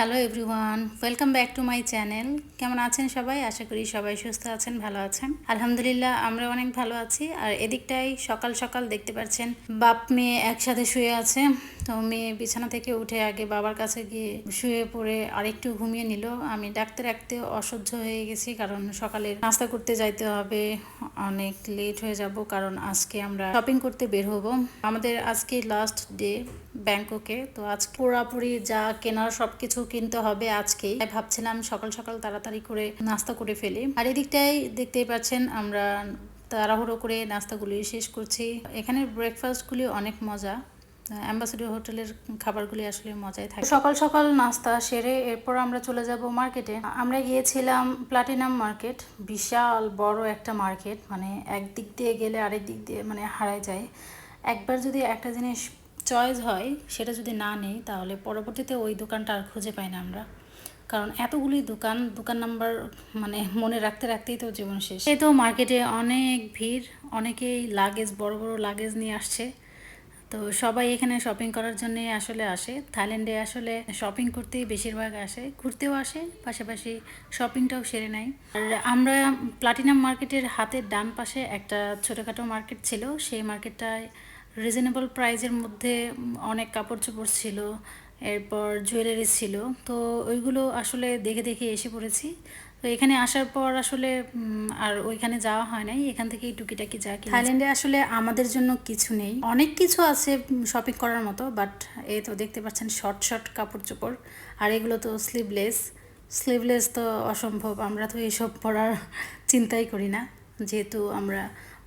Hello everyone, welcome back to my channel. কেমন আছেন সবাই? আশা করি সবাই সুস্থ আছেন, ভালো আছেন। আলহামদুলিল্লাহ, আমরা অনেক ভালো আছি। আর এদিকটাই সকাল সকাল দেখতে পাচ্ছেন, বাপ মেয়ে একসাথে শুয়ে আছে। তো মেয়ে বিছানা থেকে উঠে আগে বাবার কাছে গিয়ে শুয়ে পড়ে আরেকটু ঘুমিয়ে নিল। আমি ডাকতে রাখতে অসহ্য হয়ে গেছি কারণ সকালে নাস্তা করতে যাইতে হবে, অনেক লেট হয়ে যাব কারণ আজকে আমরা শপিং করতে বের হব। আমাদের আজকে লাস্ট ডে ব্যাংককে, তো আজ পুরাপুরি যা কেনার সবকিছু কিনতে হবে আজকেই। ভাবছিলাম সকাল সকাল তাড়াতাড়ি করে নাস্তা করে ফেলি। আর এদিকটাই দেখতেই পাচ্ছেন আমরা তাড়াহুড়ো করে নাস্তাগুলি শেষ করছি। এখানের ব্রেকফাস্টগুলি অনেক মজা। অ্যাম্বাসেডর হোটেলের খাবারগুলি আসলে মজাই থাকে। সকাল সকাল নাস্তা সেরে এরপর আমরা চলে যাব মার্কেটে। আমরা গিয়েছিলাম প্লাটিনাম মার্কেট, বিশাল বড় একটা মার্কেট মানে একদিক দিয়ে গেলে আরেক দিক দিয়ে মানে হারায় যায়। একবার যদি একটা জিনিস চয়েস হয়, সেটা যদি না নেই, তাহলে পরবর্তীতে ওই দোকানটা আর খুঁজে পাই না আমরা। কারণ এতগুলি দোকান দোকান নাম্বার মানে মনে রাখতে রাখতেই তো জীবন শেষ। এই তো মার্কেটে অনেক ভিড়, অনেকেই লাগেজ বড় বড় লাগেজ নিয়ে আসছে। তো সবাই এখানে শপিং করার জন্য আসলে আসে। থাইল্যান্ডে আসলে শপিং করতেই বেশিরভাগ আসে। ঘুরতেও আসে, পাশাপাশি শপিংটাও সেরে নেয়। আর আমরা প্লাটিনাম মার্কেটের হাতের ডান পাশে একটা ছোটোখাটো মার্কেট ছিল। সেই মার্কেটটায় রিজনেবল প্রাইজের মধ্যে অনেক কাপড় চোপড় ছিল, এরপর জুয়েলারি ছিল। তো ওইগুলো আসলে দেখে দেখে এসে পড়েছি। তো এখানে আসার পর আসলে আর ওইখানে যাওয়া হয় নাই। এখান থেকেই টুকিটাকি যা থাইল্যান্ডে আসলে আমাদের জন্য কিছু নেই। অনেক কিছু আছে শপিং করার মতো বাট এই তো দেখতে পাচ্ছেন শর্ট শর্ট কাপড় চোপড়। আর এগুলো তো স্লিভলেস স্লিভলেস তো অসম্ভব। আমরা তো এইসব পরার চিন্তাই করি না। যেহেতু আমরা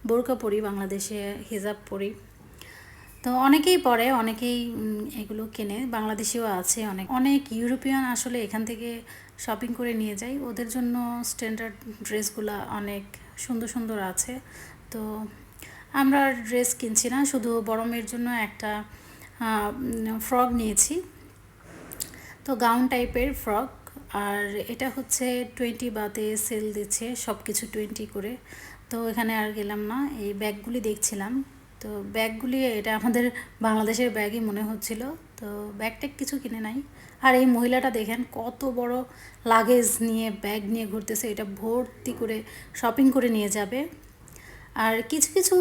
বোরকা পরি, বাংলাদেশে হিজাব পরি। তো অনেকেই পরে, অনেকেই এগুলো কেনে। বাংলাদেশেও আছে অনেক। অনেক ইউরোপিয়ান আসলে এখান থেকে শপিং করে নিয়ে যাই। ওদের জন্য স্ট্যান্ডার্ড ড্রেসগুলো অনেক সুন্দর সুন্দর আছে। তো আমরা ড্রেস কিনছি না, শুধু বড় মেয়ের জন্য একটা ফ্রক নিয়েছি। তো গাউন টাইপের ফ্রক, আর এটা হচ্ছে টোয়েন্টি বাতে সেল দিচ্ছে সব কিছু টোয়েন্টি করে। তো এখানে আর গেলাম না, এই ব্যাগগুলি দেখছিলাম। তো ব্যাগগুলি এটা আমাদের বাংলাদেশের ব্যাগই মনে হচ্ছিল। তো ব্যাগটা কিছু কিনে নাই। আর এই মহিলাটা দেখেন কত বড় লাগেজ নিয়ে ব্যাগ নিয়ে ঘুরতেছে, এটা ভর্তি করে শপিং করে নিয়ে যাবে। আর কিছু কিছু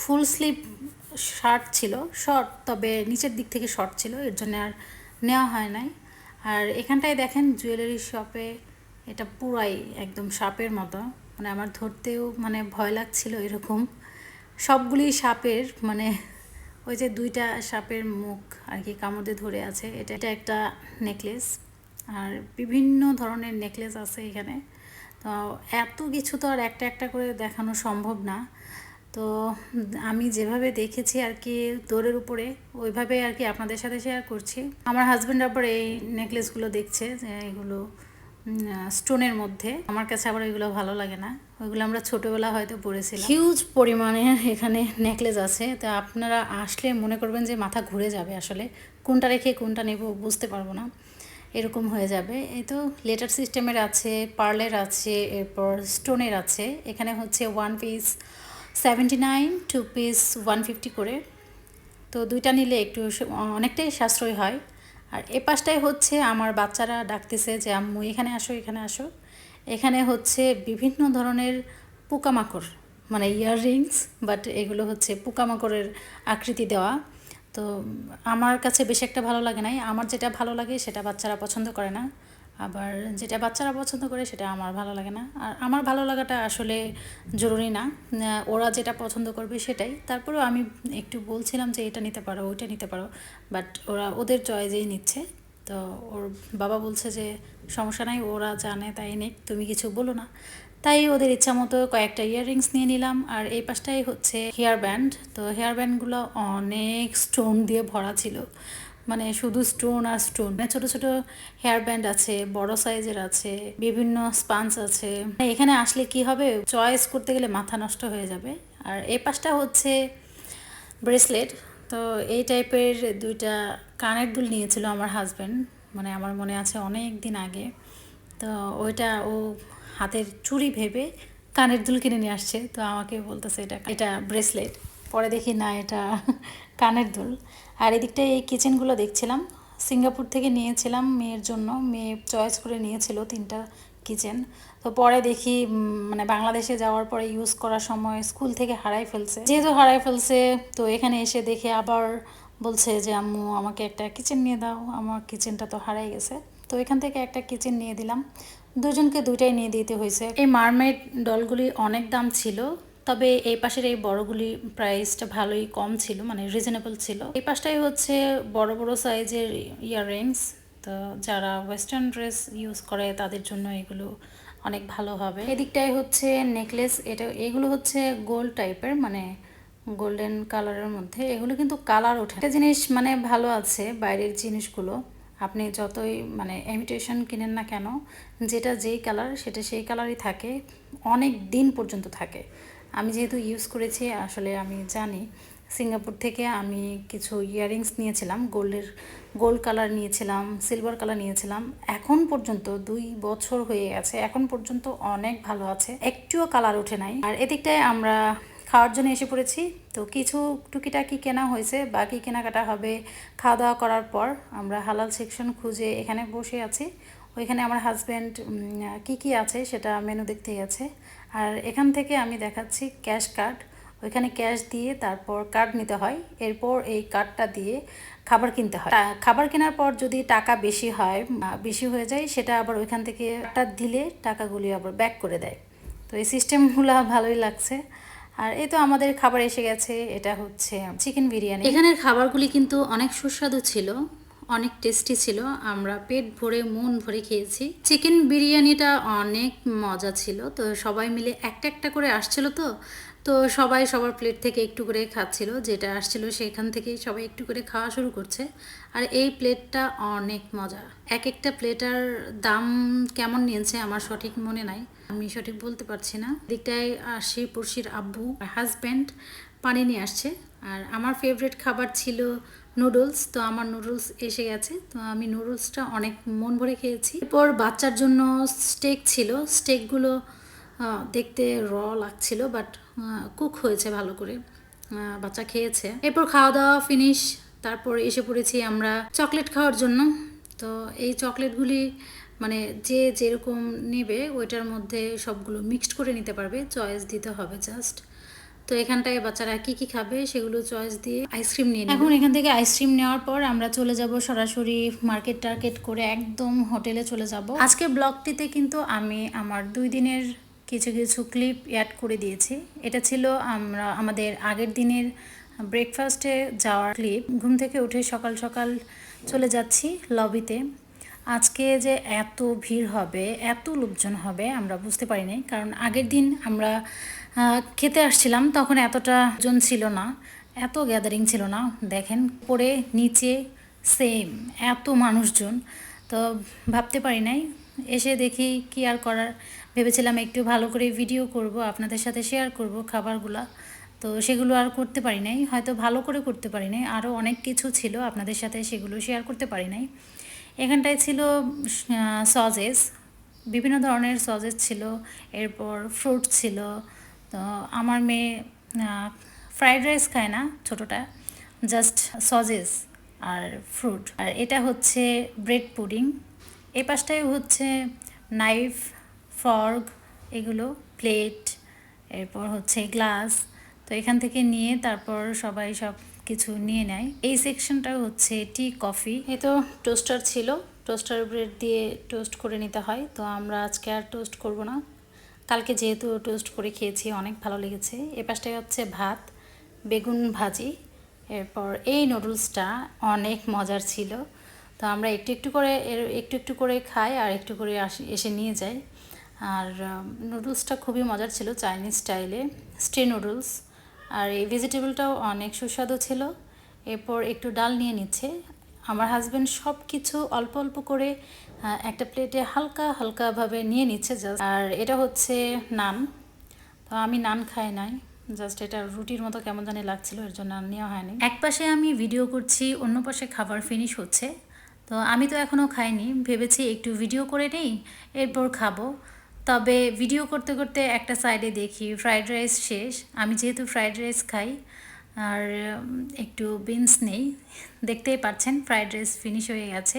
ফুল স্লিভ শার্ট ছিল শর্ট তবে নিচের দিক থেকে শর্ট ছিল, এর জন্য আর নেওয়া হয় নাই। আর এখানটায় দেখেন জুয়েলারি শপে এটা পুরাই একদম সাপের মতো মানে আমার ধরতেও মানে ভয় লাগছিল এরকম। সবগুলি সাপের মানে ওই যে দুইটা সাপের মুখ আর কি কামড়ে ধরে আছে। এটা এটা একটা নেকলেস আর বিভিন্ন ধরনের নেকলেস আছে এখানে। তো এত কিছু তো আর একটা একটা করে দেখানো সম্ভব না। তো আমি যেভাবে দেখেছি আর কি দৌড়ের উপরে, ওইভাবে আর কি আপনাদের সাথে শেয়ার করছি। আমার হাজব্যান্ড আবার এই নেকলেসগুলো দেখছে যে এগুলো স্টোনের মধ্যে। আমার কাছে আবার ওইগুলো ভালো লাগে না। ওইগুলো আমরা ছোটোবেলা হয়তো পড়েছিলাম। হিউজ পরিমাণে এখানে নেকলেস আছে। তো আপনারা আসলে মনে করবেন যে মাথা ঘুরে যাবে আসলে। কোনটা রেখে কোনটা নেব বুঝতে পারব না। এরকম হয়ে যাবে। এই তো লেটার সিস্টেমের আছে পার্লের আছে, এরপর স্টোনের আছে। এখানে হচ্ছে one piece seventy nine two piece one fifty করে। তো দুইটা নিলে একটু অনেকটাই সাশ্রয় হয়। আর এ পাশটায় হচ্ছে আমার বাচ্চারা ডাকতেছে যে, আম্মু, এখানে আসো এখানে আসো। এখানে হচ্ছে বিভিন্ন ধরনের পোকামাকড় মানে ইয়াররিংস বাট এগুলো হচ্ছে পোকামাকড়ের আকৃতি দেওয়া। তো আমার কাছে বেশি একটা ভালো লাগে নাই। আমার যেটা ভালো লাগে সেটা বাচ্চারা পছন্দ করে না। আবার যেটা বাচ্চারা পছন্দ করে সেটা আমার ভালো লাগে না। আর আমার ভালো লাগাটা আসলে জরুরি না। ওরা যেটা পছন্দ করবে সেটাই। তারপরেও আমি একটু বলছিলাম যে এটা নিতে পারো, ওইটা নিতে পারো। বাট ওরা ওদের চয়েজেই নিচ্ছে। তো ওর বাবা বলছে যে, সমস্যা নাই, ওরা জানে, তাই নেই, তুমি কিছু বলো না। তাই ওদের ইচ্ছা মতো কয়েকটা ইয়াররিংস নিয়ে নিলাম। আর এই পাশটাই হচ্ছে হেয়ার ব্যান্ড। তো হেয়ার ব্যান্ডগুলো অনেক স্টোন দিয়ে ভরা ছিল। মানে শুধু স্টোন আর স্টোন। মানে ছোটো ছোটো হেয়ার ব্যান্ড আছে, বড় সাইজের আছে, বিভিন্ন স্পাঞ্চ আছে। এখানে আসলে কি হবে, চয়েস করতে গেলে মাথা নষ্ট হয়ে যাবে। আর এই পাশটা হচ্ছে ব্রেসলেট। তো এই টাইপের দুইটা কানের দুল নিয়েছিল আমার হাজব্যান্ড মানে আমার মনে আছে অনেক দিন আগে। তো ওইটা ও হাতের চুড়ি ভেবে কানের দুল কিনে নিয়ে আসছে। তো আমাকে বলতেছে, এটা এটা ব্রেসলেট পরে দেখি, না, এটা কানের দুল আর এদিকটায় এই কিচেনগুলো দেখছিলাম। সিঙ্গাপুর থেকে নিয়েছিলাম মেয়ের জন্য। মেয়ে চয়েস করে নিয়েছিল তিনটা কিচেন তো পরে দেখি মানে বাংলাদেশে যাওয়ার পরে ইউজ করার সময় স্কুল থেকে হারাই ফেলছে। যেহেতু হারাই ফেলছে, তো এখানে এসে দেখে আবার বলছে যে, আম্মু, আমাকে একটা কিচেন নিয়ে দাও। আমার কিচেনটা তো হারাই গেছে। তো এখান থেকে একটা কিচেন নিয়ে দিলাম। দুজনকে দুইটাই নিয়ে দিতে হয়েছে। এই মারমেড ডলগুলি অনেক দাম ছিল, তবে এই পাশের এই বড়গুলি প্রাইসটা ভালোই কম ছিল মানে রিজনেবল ছিল। এই পাশটাই হচ্ছে বড় বড় সাইজের ইয়াররিংস তো যারা ওয়েস্টার্ন ড্রেস ইউজ করে, তাদের জন্য এগুলো অনেক ভালো হবে। এদিকটাই হচ্ছে নেকলেস এটা, এগুলো হচ্ছে গোল্ড টাইপের মানে গোল্ডেন কালারের মধ্যে। এগুলো কিন্তু কালার ওঠে একটা জিনিস মানে ভালো আছে বাইরের জিনিসগুলো। আপনি যতই মানে ইমিটেশন কিনেন না কেন, যেটা যেই কালার সেটা সেই কালারই থাকে। অনেক দিন পর্যন্ত থাকে। আমি যেহেতু ইউজ করেছি, আসলে আমি জানি। সিঙ্গাপুর থেকে আমি কিছু ইয়াররিংস নিয়েছিলাম, গোল্ডের, গোল্ড কালার নিয়েছিলাম, সিলভার কালার নিয়েছিলাম। এখন পর্যন্ত দুই বছর হয়ে গেছে, এখন পর্যন্ত অনেক ভালো আছে। একটুও কালার ওঠে নাই। আর এদিকটায় আমরা খাওয়ার জন্য এসে পড়েছি। তো কিছু টুকিটাকি কেনা হয়েছে, বাকি কেনাকাটা হবে খাওয়া দাওয়া করার পর আমরা হালাল সেকশন খুঁজে এখানে বসে আছি। ওইখানে আমার হাজব্যান্ড কি কি আছে সেটা মেনু দেখতে গেছে। আর এখান থেকে আমি দেখাচ্ছি ক্যাশ কার্ড। ওইখানে ক্যাশ দিয়ে তারপর কার্ড নিতে হয়। এরপর এই কার্ডটা দিয়ে খাবার কিনতে হয়। খাবার কেনার পর যদি টাকা বেশি হয় বেশি হয়ে যায়, সেটা আবার ওইখান থেকে একটা দিলে টাকাগুলি আবার ব্যাক করে দেয়। তো এই সিস্টেমগুলো ভালোই লাগছে। আর এই তো আমাদের খাবার এসে গেছে। এটা হচ্ছে চিকেন বিরিয়ানি। এখানের খাবারগুলি কিন্তু অনেক সুস্বাদু ছিল, অনেক টেস্টি ছিল। আমরা পেট ভরে, মন ভরে খেয়েছি। চিকেন বিরিয়ানিটা অনেক মজা ছিল। তো সবাই মিলে একটা একটা করে আসছিল তো। তো সবাই সবার প্লেট থেকে একটু করে খাচ্ছিল, যেটা আসছিল সেখান থেকেই সবাই একটু করে খাওয়া শুরু করছে। আর এই প্লেটটা অনেক মজা। এক একটা প্লেটার দাম কেমন নিয়েছে আমার সঠিক মনে নাই। আমি সঠিক বলতে পারছি না। দিকটায় আসি পড়শির আব্বু হাজব্যান্ড পানি নিয়ে আসছে। আর আমার ফেভারিট খাবার ছিল নুডলস তো আমার নুডলস এসে গেছে। তো আমি নুডলসটা অনেক মন ভরে খেয়েছি। এরপর বাচ্চার জন্য স্টেক ছিল। স্টেকগুলো দেখতে র লাগছিল বাট কুক হয়েছে ভালো করে। বাচ্চা খেয়েছে। এরপর খাওয়া দাওয়া ফিনিশ তারপর এসে পড়েছি আমরা চকলেট খাওয়ার জন্য। তো এই চকলেটগুলি মানে যে যেরকম নেবে, ওইটার মধ্যে সবগুলো মিক্সড করে নিতে পারবে চয়েস দিতে হবে জাস্ট তো এখানটায় বাচ্চারা কি কি খাবে সেগুলো চয়েস দিয়ে আইসক্রিম নিয়ে এখন এখান থেকে আইসক্রিম নেওয়ার পর আমরা চলে যাব সরাসরি মার্কেট টার্গেট করে একদম হোটেলে চলে যাব। আজকের ব্লগটিতে কিন্তু আমি আমার দুই দিনের কিছু কিছু ক্লিপ অ্যাড করে দিয়েছি। এটা ছিল আমরা, আমাদের আগের দিনের ব্রেকফাস্টে যাওয়ার ক্লিপ ঘুম থেকে উঠে সকাল সকাল চলে যাচ্ছি লবিতে আজকে যে এত ভিড় হবে, এত লোকজন হবে, আমরা বুঝতে পারি নাই। কারণ আগের দিন আমরা খেতে আসছিলাম, তখন এতটা জন ছিল না, এত গ্যাদারিং ছিল না। দেখেন, পরে নিচে সেম এত মানুষজন। তো ভাবতে পারি নাই, এসে দেখি কি আর করার। ভেবেছিলাম একটু ভালো করে ভিডিও করব, আপনাদের সাথে শেয়ার করব খাবারগুলা। তো সেগুলো আর করতে পারি নাই, হয়তো ভালো করে করতে পারি নাই আরও অনেক কিছু ছিল আপনাদের সাথে সেগুলো শেয়ার করতে পারি নাই। এখানটায় ছিল সজেস বিভিন্ন ধরনের সজেস ছিল, এরপর ফ্রুট ছিল। তো আমার মেয়ে ফ্রাইড রাইস খায় না ছোটোটা জাস্ট সজেস আর ফ্রুট আর এটা হচ্ছে ব্রেড পুডিং এই পাশটায় হচ্ছে নাইফ ফর্ক, এগুলো, প্লেট, এরপর হচ্ছে গ্লাস। তো এখান থেকে নিয়ে তারপর সবাই সব কিছু নিয়ে নেয়। এই সেকশনটা হচ্ছে টি কফি। এ তো টোস্টার ছিল। টোস্টার ব্রেড দিয়ে টোস্ট করে নিতে হয়। তো আমরা আজকে আর টোস্ট করব না। কালকে যেহেতু টোস্ট করে খেয়েছি, অনেক ভালো লেগেছে। এ পাশটায় হচ্ছে ভাত, বেগুন ভাজি, এরপর এই নুডলসটা অনেক মজার ছিল। তো আমরা একটু একটু করে এর, একটু একটু করে খাই আর একটু করে আসি, এসে নিয়ে যাই। আর নুডলসটা খুবই মজার ছিল চাইনিজ স্টাইলে স্টে নুডলস আর এই ভেজিটেবলটাও অনেক সুস্বাদু ছিল। এরপর একটু ডাল নিয়ে নিচ্ছে। আমার হাজব্যান্ড সব কিছু অল্প অল্প করে একটা প্লেটে হালকা হালকাভাবে নিয়ে নিচ্ছে জাস্ট আর এটা হচ্ছে নান। তো আমি নান খাই নাই। জাস্ট এটা রুটির মতো কেমন জানি লাগছিল, এর জন্য আর নেওয়া হয়নি। এক পাশে আমি ভিডিও করছি, অন্য পাশে খাবার ফিনিশ হচ্ছে। তো আমি তো এখনও খাইনি, ভেবেছি একটু ভিডিও করে নেই, এরপর খাব। তবে ভিডিও করতে করতে একটা সাইডে দেখি ফ্রাইড রাইস শেষ। আমি যেহেতু ফ্রাইড রাইস খাই, আর একটু বিনস নেই, দেখতেই পাচ্ছেন ফ্রাইড রাইস ফিনিশ হয়ে গেছে।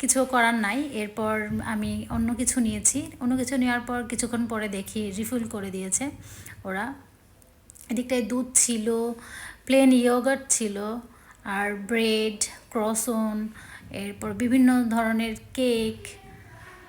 কিছু করার নাই, এরপর আমি অন্য কিছু নিয়েছি। অন্য কিছু নেওয়ার পর কিছুক্ষণ পরে দেখি রিফিল করে দিয়েছে ওরা। এদিকটায় দুধ ছিল প্লেন ইয়োগার্ট ছিল, আর ব্রেড ক্রসন এরপর বিভিন্ন ধরনের কেক